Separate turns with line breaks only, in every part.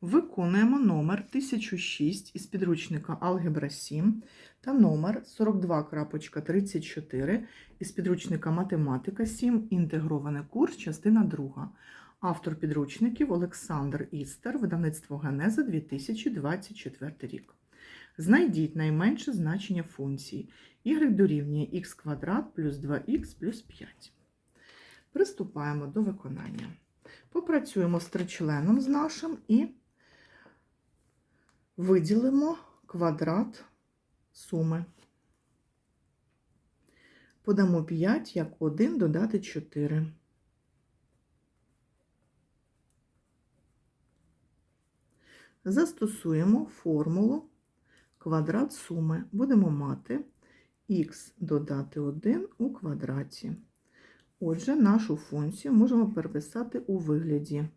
Виконуємо номер 1006 із підручника Алгебра 7 та номер 42.34 із підручника Математика 7. Інтегрований курс, частина 2. Автор підручників Олександр Істер, видавництво Генеза 2024 рік. Знайдіть найменше значення функції y дорівнює х квадрат плюс 2х плюс 5. Приступаємо до виконання. Попрацюємо з тричленом з нашим і виділимо квадрат суми. Подамо 5 як 1 додати 4. Застосуємо формулу квадрат суми. Будемо мати х додати 1 у квадраті. Отже, нашу функцію можемо переписати у вигляді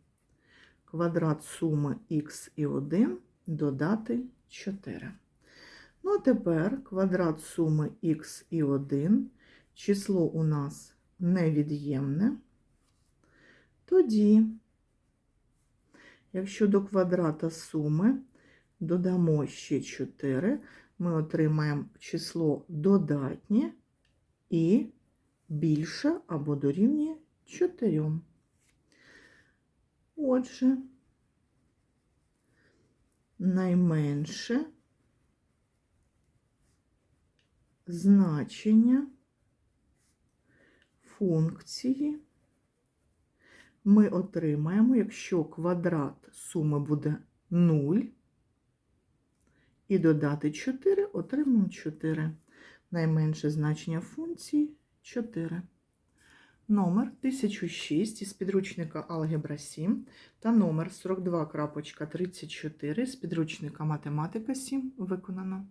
квадрат суми х і 1 додати 4. Ну, а тепер квадрат суми х і 1, число у нас невід'ємне. Тоді, якщо до квадрата суми додамо ще 4, ми отримаємо число додатнє і більше або дорівнює 4. Отже, найменше значення функції ми отримаємо, якщо квадрат суми буде 0, і додати 4 отримаємо 4. Найменше значення функції 4. Номер 1006 із підручника Алгебра 7 та номер 42.34 з підручника Математика 7 виконано.